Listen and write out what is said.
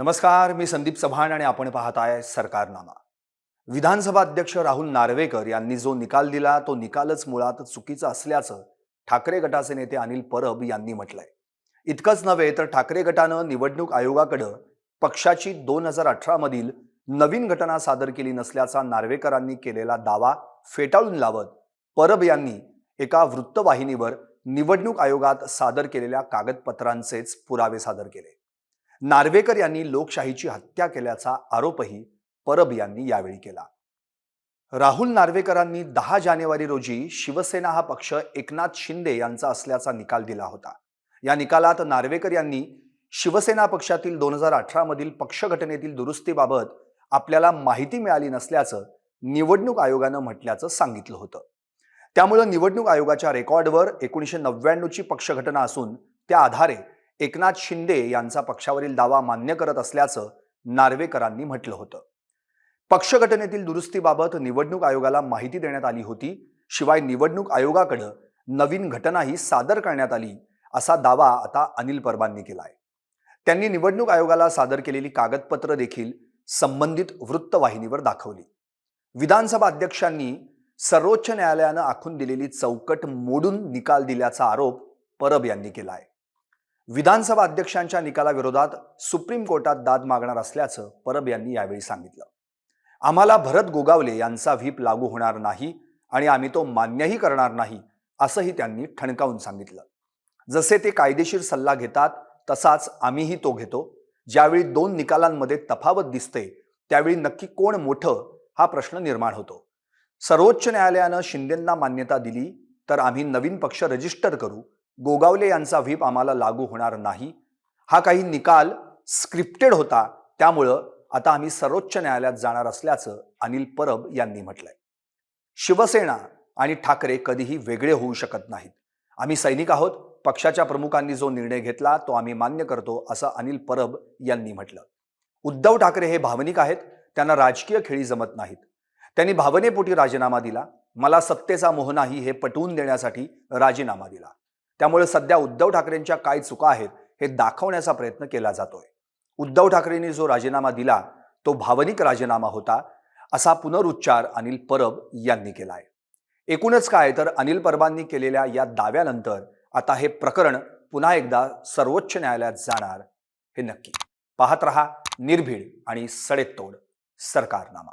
नमस्कार मी संदीप चव्हाण आणि आपण पाहत आहे सरकारनामा. विधानसभा अध्यक्ष राहुल नार्वेकर यांनी जो निकाल दिला तो निकालच मुळात चुकीचा असल्याचं ठाकरे गटाचे नेते अनिल परब यांनी म्हटलंय. इतकंच नव्हे तर ठाकरे गटानं निवडणूक आयोगाकडं पक्षाची दोन हजार अठरा मधील नवीन घटना सादर केली नसल्याचा नार्वेकरांनी केलेला दावा फेटाळून लावत परब यांनी एका वृत्तवाहिनीवर निवडणूक आयोगात सादर केलेल्या कागदपत्रांचेच पुरावे सादर केले. नार्वेकर यांनी लोकशाहीची हत्या केल्याचा आरोपही परब यांनी यावेळी केला. राहुल नार्वेकरांनी दहा जानेवारी रोजी शिवसेना हा पक्ष एकनाथ शिंदे यांचा असल्याचा निकाल दिला होता. या निकालात नार्वेकर यांनी शिवसेना पक्षातील दोन हजार अठरा मधील दुरुस्तीबाबत आपल्याला माहिती मिळाली नसल्याचं निवडणूक आयोगानं म्हटल्याचं सांगितलं होतं. त्यामुळं निवडणूक आयोगाच्या रेकॉर्डवर एकोणीसशे नव्याण्णवची पक्षघटना असून त्या आधारे एकनाथ शिंदे यांचा पक्षावरील दावा मान्य करत असल्याचं नार्वेकरांनी म्हटलं होतं. पक्षघटनेतील दुरुस्तीबाबत निवडणूक आयोगाला माहिती देण्यात आली होती. शिवाय निवडणूक आयोगाकडं नवीन घटनाही सादर करण्यात आली असा दावा आता अनिल परबांनी केलाय. त्यांनी निवडणूक आयोगाला सादर केलेली कागदपत्र देखील संबंधित वृत्तवाहिनीवर दाखवली. विधानसभा अध्यक्षांनी सर्वोच्च न्यायालयानं आखून दिलेली चौकट मोडून निकाल दिल्याचा आरोप परब यांनी केला आहे विधानसभा अध्यक्षांच्या निकालाविरोधात सुप्रीम कोर्टात दाद मागणार असल्याचं परब यांनी यावेळी सांगितलं. आम्हाला भरत गोगावले यांचा व्हीप लागू होणार नाही आणि आम्ही तो मान्यही करणार नाही असंही त्यांनी ठणकावून सांगितलं. जसे ते कायदेशीर सल्ला घेतात तसाच आम्हीही तो घेतो. ज्यावेळी दोन निकालांमध्ये तफावत दिसते त्यावेळी नक्की कोण मोठं हा प्रश्न निर्माण होतो. सर्वोच्च न्यायालयानं शिंदेंना मान्यता दिली तर आम्ही नवीन पक्ष रजिस्टर करू गोगावले यांचा व्हीप आम्हाला लागू होणार नाही. हा काही निकाल स्क्रिप्टेड होता त्यामुळं आता आम्ही सर्वोच्च न्यायालयात जाणार असल्याचं अनिल परब यांनी म्हटलंय. शिवसेना आणि ठाकरे कधीही वेगळे होऊ शकत नाहीत. आम्ही सैनिक आहोत पक्षाच्या प्रमुखांनी जो निर्णय घेतला तो आम्ही मान्य करतो असं अनिल परब यांनी म्हटलं. उद्धव ठाकरे हे भावनिक आहेत त्यांना राजकीय खेळी जमत नाहीत. त्यांनी भावनेपोटी राजीनामा दिला मला सत्तेचा मोह नाही हे पटवून देण्यासाठी राजीनामा दिला. त्यामुळे सध्या उद्धव ठाकरेंच्या काय चुका आहेत हे दाखवण्याचा प्रयत्न केला जातोय. उद्धव ठाकरेंनी जो राजीनामा दिला तो भावनिक राजीनामा होता असा पुनरुच्चार अनिल परब यांनी केला आहे एकूणच काय तर अनिल परबांनी केलेल्या या दाव्यानंतर आता हे प्रकरण पुन्हा एकदा सर्वोच्च न्यायालयात जाणार हे नक्की. पाहत रहा निर्भीड आणि सडेतोड सरकारनामा.